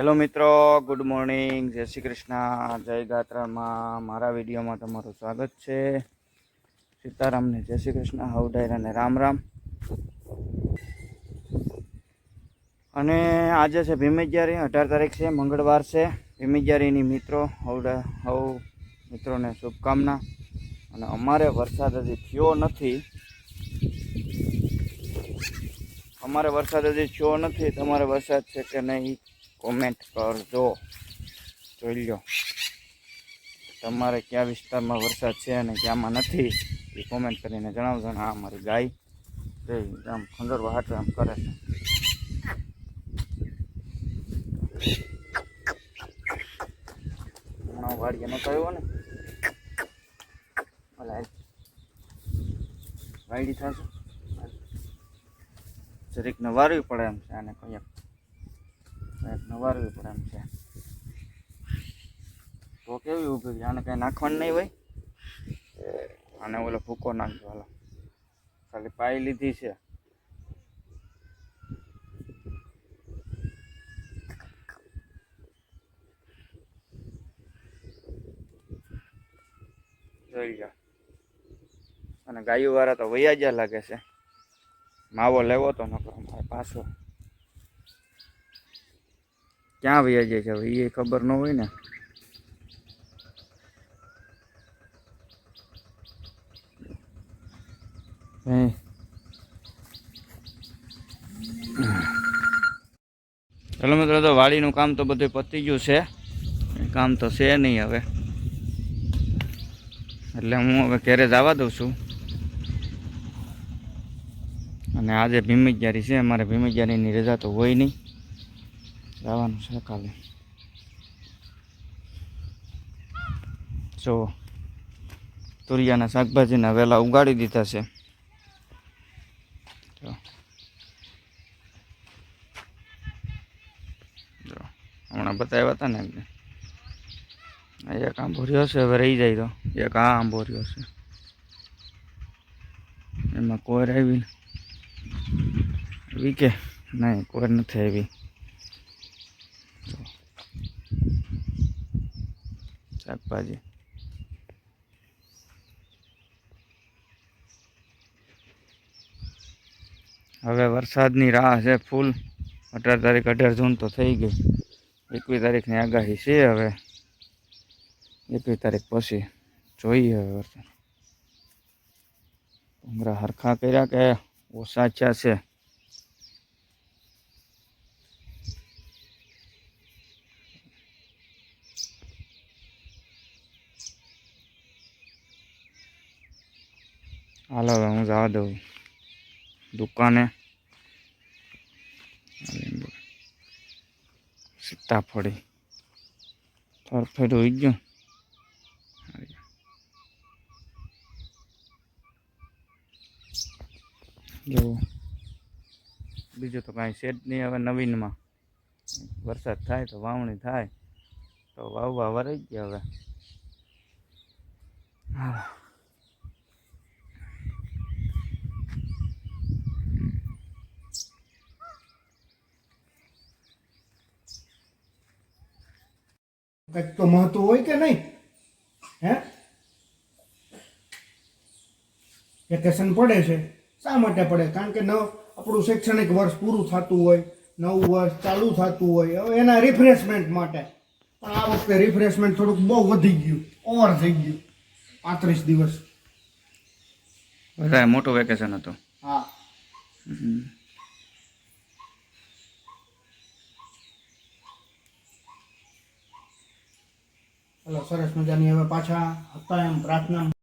Hello મિત્રો, good morning, જય શ્રી કૃષ્ણ, જય ગાત્રામાં મારા વિડીયોમાં તમારું સ્વાગત છે. સીતારામને જય શ્રી કૃષ્ણ હવડાયર અને રામ રામ. અને આજે છે ભીમેજ્યારી અઢાર તારીખ છે, મંગળવાર છે. ભીમેજ્યારીની મિત્રો, હવડા, હવ મિત્રોને શુભકામના. અને અમારે વરસાદ હજી થયો નથી. અમારે વરસાદ હજી થયો નથી. તમારે વરસાદ છે કે નહીં? કોમેન્ટ કરજો. જોઈ લો તમારે કયા વિસ્તારમાં વરસાદ છે અને ક્યાંમાં નથી, એ કોમેન્ટ કરીને જણાવજો ને. આ મારી ગાય જે આમ ખંજર વાટ આમ કરે છે. હમણાં વાડીએ નતો આવ્યો ને. ઓલા થશે. જરીક વારવી પડે એમ છે, આને કંઈક કંઈક નવારવી પડે એમ છે. તો કેવી ઊભી છે આને કંઈ નાખવાનું નહીં હોય? આને ઓલો ભૂકો નાખજો, હાલો. ખાલી પાઈ લીધી છે. જોઈ લો. અને ગાયું વાળા તો વૈયા જ્યાં લાગે છે. માવો લેવો તો નકરો મારે પાછો. ક્યાં વૈયા જાય છે? હવે એ ખબર ન હોય ને. હે. ચલો મિત્રો તો વાડીનું કામ તો બધું પતી ગયું છે. કામ તો છે નહીં હવે. એટલે હું હવે ઘેરે જવા દઉં છું. અને આજે ભીમજ્જારી છે અમારે ભીમજ્જારીની રજા તો હોય નહીં. જવાનું છે કાલે. જો, તુરિયાના શાકભાજીના વેલા ઉગાડી દીધા છે. હમણાં બતાવ્યા હતા ને એમને. એક આંબો રહ્યો છે, હવે રહી જાય તો. એક આ આંબો રહ્યો છે. એમાં કોર આવી વીકે નહીં, કોર નથી આવી. શાકભાજી. હવે વરસાદની રાહ છે ફૂલ. અઢાર તારીખ, અઢાર જૂન તો થઈ ગઈ. એકવીસ તારીખની આગાહી છે હવે. એકવીસ તારીખ પછી જોઈએ હવે વરસાદ. ભૂંગળા હરખા કર્યા કે ઓછા છે? હાલો હવે હું જવા દઉં. દુકાને. સીતાફળી. ફરફેર હોઈ ગયું. જો. બીજું તો કાંઈ છે નહીં હવે નવીનમાં. વરસાદ થાય તો વાવણી થાય. તો વાવવા વરાઈ ગયા હવે. હા કંઈક તો મહત્વ હોય કે નહીં? હે? વેકેશન પડે છે. શા માટે પડે? કારણ કે નવ આપણું શૈક્ષણિક વર્ષ પૂરું થતું હોય નવું વર્ષ ચાલુ થતું હોય હવે એના રિફ્રેશમેન્ટ માટે. પણ આ વખતે રિફ્રેશમેન્ટ થોડુંક બહુ વધી ગયું. ઓવર થઈ ગયું. પાંત્રીસ દિવસ. મોટું વેકેશન હતું. હા. ચલો સરસ મજાની હવે પાછા હતા એમ પ્રાર્થના